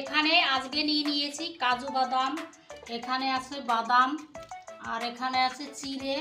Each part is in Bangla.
এখানে আজকে নিয়ে নিয়েছি কাজু বাদাম, এখানে আছে বাদাম, আর এখানে আছে চিড়ে,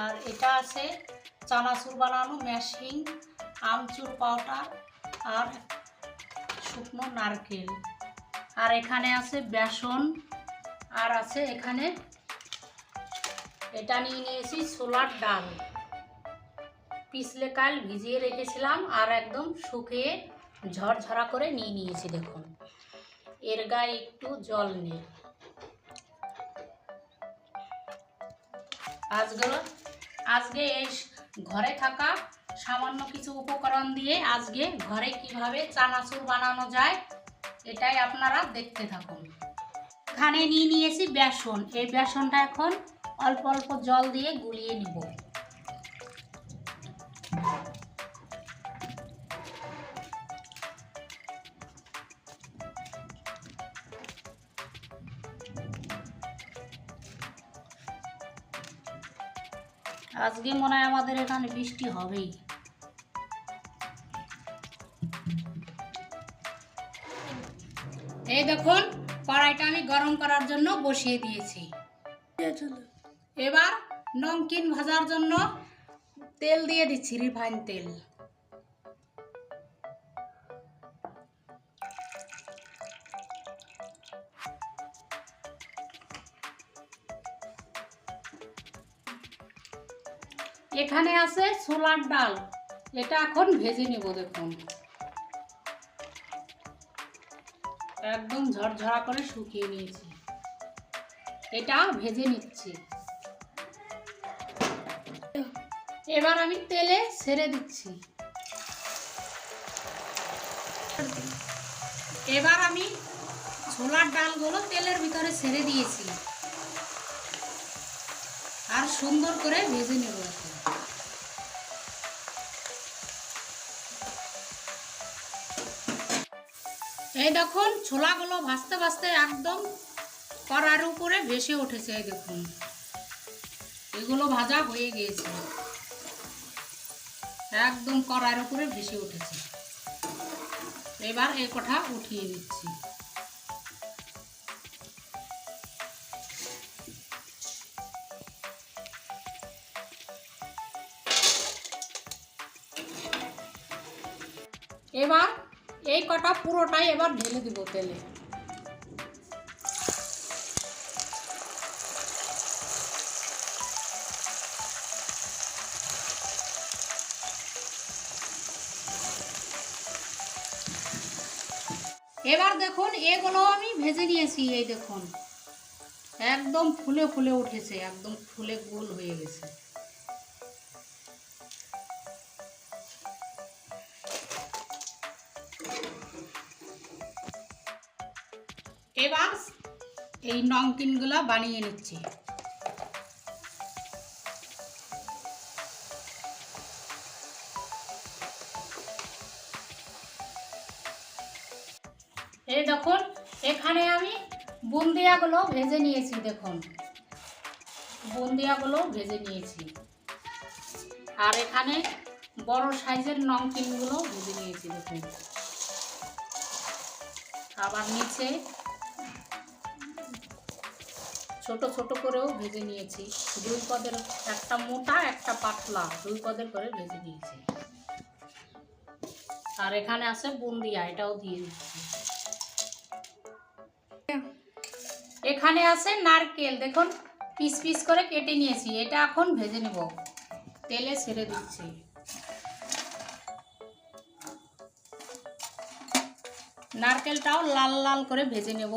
আর এটা আছে চানাচুর বানানো ম্যাশিং, আমচুর পাউডার, আর শুকনো নারকেল। আর এখানে আছে বেসন, আর আছে এখানে এটা নিয়ে নিয়েছি ছোলার ডাল। পিছলে কাল ভিজিয়ে রেখেছিলাম, আর একদম শুকিয়ে ঝরঝরা করে নিয়ে নিয়েছি, দেখুন। এর গায়ে একটু জল নেই আজগুলো আজকে এই ঘরে থাকা সামান্য কিছু উপকরণ দিয়ে আজকে ঘরে কীভাবে চানাচুর বানানো যায়, এটাই আপনারা দেখতে থাকুন। এখানে নিয়ে নিয়েছি বেসন। এই বেসনটা এখন অল্প অল্প জল দিয়ে গুলিয়ে নিব। আজকে মনে হয় আমাদের এখানে বৃষ্টি হবেই। এই দেখুন, কড়াইটা আমি গরম করার জন্য বসিয়ে দিয়েছি। এবার নমকিন ভাজার জন্য তেল দিয়ে দিচ্ছি রিফাইন তেল। এখানে আছে ছোলার ডাল। এটা এখন ভেজে নিব দেখুন। একদম ঝরঝরা করে শুকিয়ে নিয়েছি। এটা ভেজে নিচ্ছি। এবার আমি তেলে ছেড়ে দিচ্ছি। এবার আমি ছোলার ডালগুলো তেলের ভিতরে ছেড়ে দিয়েছি। আর সুন্দর করে ভেজে নেব। এই দেখুন, ছোলাগুলো ভাজতে ভাজতে একদম কড়ার উপরে ভেসে উঠেছে, এই দেখুন। এগুলো ভাজা হয়ে গিয়েছে। একদম কড়ার উপরে ভেসে উঠেছে। এবার এই কটা উঠিয়ে নিচ্ছি। এবার এই কটা পুরোটাই এবার ঢেলে দিব তেলে। এবার দেখুন, এগুলো আমি ভেজে নিয়েছি, এই দেখুন। একদম ফুলে ফুলে উঠেছে, একদম ফুলে গোল হয়ে গেছে। এবার এই নমকিনগুলো বানিয়ে নিচ্ছি। এই দেখুন, এখানে আমি বুন্দিয়াগুলো ভেজে নিয়েছি, দেখুন। বুন্দিয়াগুলো ভেজে নিয়েছি। আর এখানে বড় সাইজের নমকিনগুলো ভেজে নিয়েছি, দেখুন। আবার নিচে ছোট ছোট করেও ভেজে নিয়েছি। দুই পদের একটা মোটা, একটা পাতলা। দুই পদের করে ভেজে নিয়েছি। আর এখানে আছে বুন্দিয়া, এটাও দিয়ে দিচ্ছি। এখানে আছে নারকেল। দেখুন, পিস পিস করে কেটে নিয়েছি। এটা এখন ভেজে নেব। তেলে ছেড়ে দিচ্ছি। নারকেলটাও লাল লাল করে ভেজে নেব।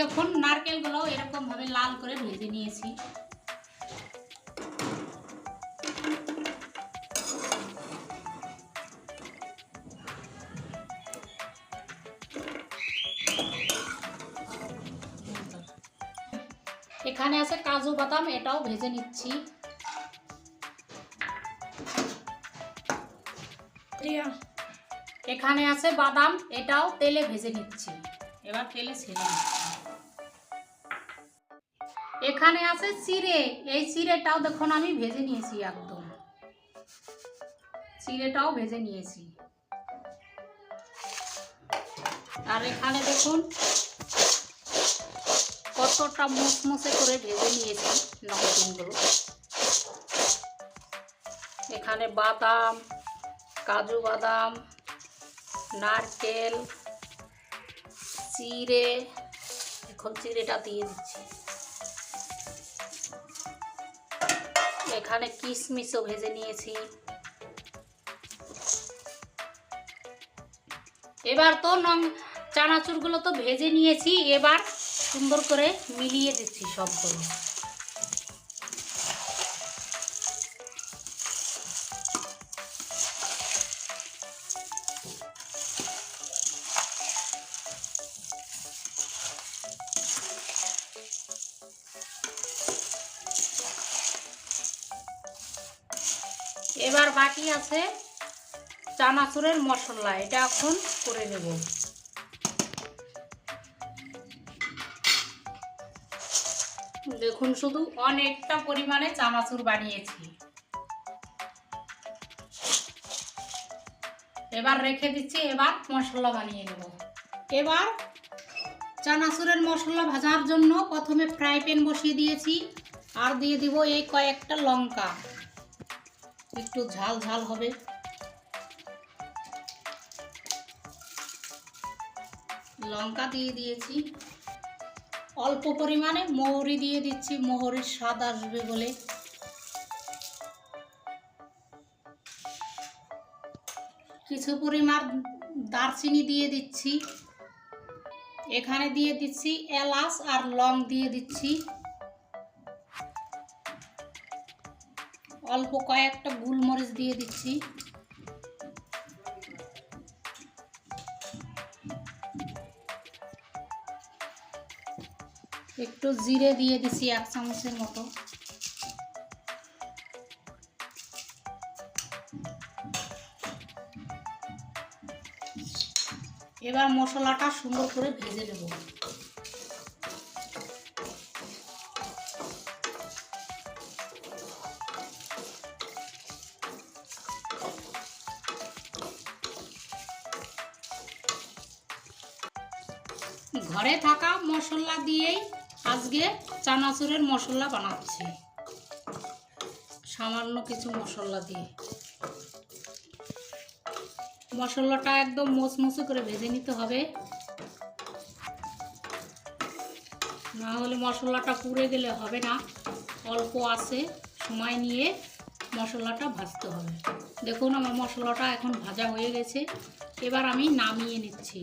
দেখুন নারকেলগুলো এরকম ভাবে লাল করে ভেজে নিয়েছি। এখানে আছে কাজু বাদাম, এটাও ভেজে নিচ্ছি। এখানে আছে বাদাম, এটাও তেলে ভেজে নিচ্ছি। এবার তেলে ছেড়ে দিচ্ছি। এখানে আছে চিড়ে। এই চিড়েটাও দেখুন, আমি ভেজে নিয়েছি একদম। চিড়েটাও ভেজে নিয়েছি। আর এখানে দেখুন, কতটা মুসমুসে করে ভেজে নিয়েছি নমকিনগুলো। এখানে বাদাম, কাজু বাদাম, নারকেল, চিড়ে। এখন চিড়েটা দিয়ে দিচ্ছি। এখানে কিশমিশও ভেজে নিয়েছি। এবার তো নং চানাচুরগুলো তো ভেজে নিয়েছি, এবার সুন্দর করে মিলিয়ে দিচ্ছি সবগুলো। বাকি আছে চানাচুরের মশলা। এটা এখন করে নেব। দেখুন, শুধু অনেকটা পরিমাণে চানাচুর বানিয়েছি। এবার রেখে দিচ্ছি, এবার মশলা বানিয়ে নেব। এবার চানাচুরের মশলা ভাজার জন্য প্রথমে ফ্রাই প্যান বসিয়ে দিয়েছি। আর দিয়ে দিব এই কয়েকটা লঙ্কা। একটু ঝাল ঝাল হবে। লঙ্কা দিয়ে দিয়েছি। অল্প পরিমাণে মৌরি দিয়ে দিচ্ছি মৌরির স্বাদ আসবে বলে। কিছু পরিমাণ দারচিনি দিয়ে দিচ্ছি। এখানে দিয়ে দিচ্ছি এলাচ আর লং দিয়ে দিচ্ছি। অল্প কয়েকটা গুলমরিচ দিয়ে দিচ্ছি। একটু জিরে দিয়ে দিছি এক চামচের মতো। এবার মশলাটা সুন্দর করে ভেজে নেব। ঘরে থাকা মশলা দিয়েই আজকে চানাচুরের মশলা বানাচ্ছি। সামান্য কিছু মশলা দিয়ে। মশলাটা একদম মোচমোচে করে ভেজে নিতে হবে। না হলে মশলাটা পুড়ে গেলে হবে না। অল্প আছে সময় নিয়ে মশলাটা ভাজতে হবে। দেখুন আমার মশলাটা এখন ভাজা হয়ে গেছে। এবার আমি নামিয়ে নিচ্ছি।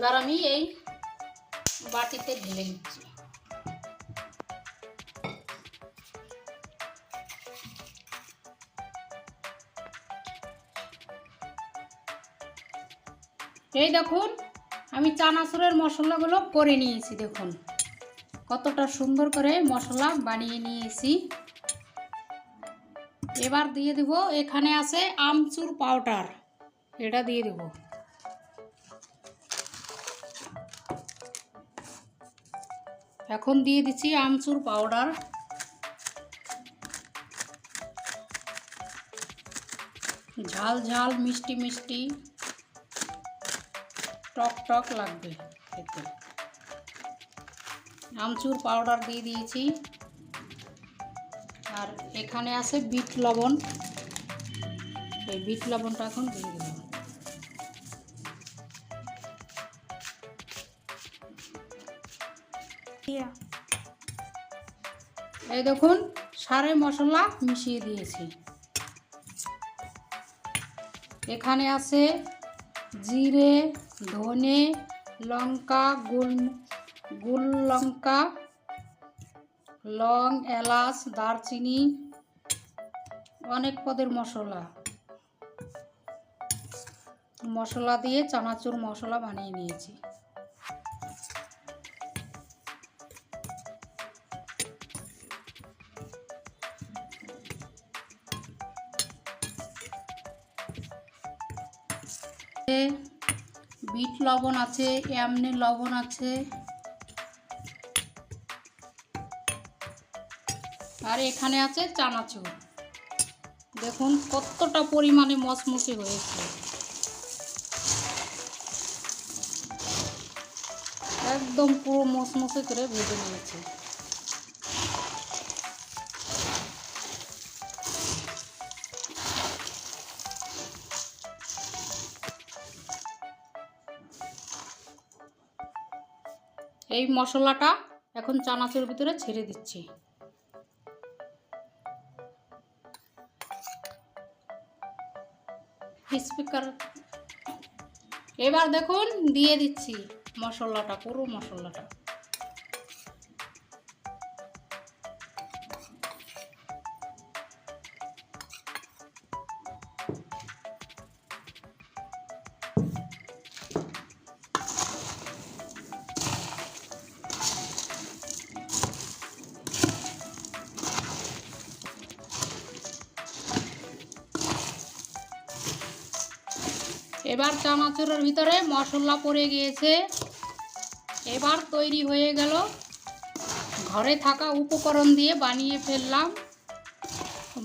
এবার আমি এই বাটিতে ঢেলে নিচ্ছি। এই দেখুন, আমি চানাচুরের মশলাগুলো করে নিয়েছি, দেখুন। কতটা সুন্দর করে মশলা বানিয়ে নিয়েছি। এবার দিয়ে দেব, এখানে আছে আমচুর পাউডার। এটা দিয়ে দেবো। এখন দিয়ে দিচ্ছি আমচুর পাউডার। ঝাল ঝাল, মিষ্টি মিষ্টি, টক টক লাগবে খেতে। আমচুর পাউডার দিয়ে দিয়েছি। আর এখানে আছে বিট লবণ। এই বিট লবণটা এখন দিয়ে দেবো এই দেখুন, সারে মশলা মিশিয়ে দিয়েছি। এখানে আছে জিরে, ধনে লঙ্কা, গুল গুল লঙ্কা, লং, এলাচ, দারচিনি, অনেক পদের মশলা। মশলা দিয়ে চানাচুর মশলা বানিয়ে নিয়েছি। বিট লবণ আছে, এমনি লবণ আছে। আর এখানে আছে চানাচুর। দেখুন কতটা পরিমাণে মচমচে হয়েছে। একদম পুরো মচমচে করে ভেজে নিয়েছে। এই মশলাটা এখন চানাচুর ভিতরে ছেড়ে দিচ্ছি। স্পিকার, এবার দেখুন, দিয়ে দিচ্ছি মশলাটা, পুরো মশলাটা। এবার চানাচুরের ভিতরে মশলা পড়ে গিয়েছে। এবার তৈরি হয়ে গেল। ঘরে থাকা উপকরণ দিয়ে বানিয়ে ফেললাম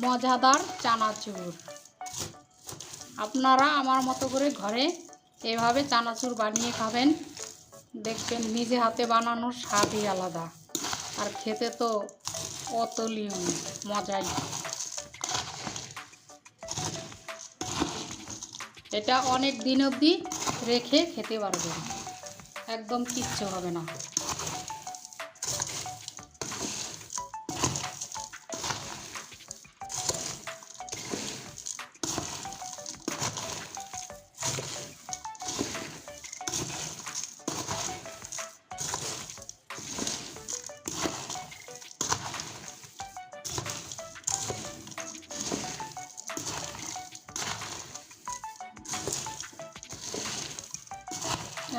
মজাদার চানাচুর। আপনারা আমার মতো করে ঘরে এভাবে চানাচুর বানিয়ে খাবেন। দেখবেন নিজে হাতে বানানোর স্বাদই আলাদা। আর খেতে তো অতুলনীয়, মজাই। এটা অনেক দিন অবধি রেখে খেতে পারবেন একদম কিচ্ছু হবে না।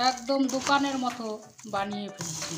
একদম দোকানের মতো বানিয়ে ফেলছি।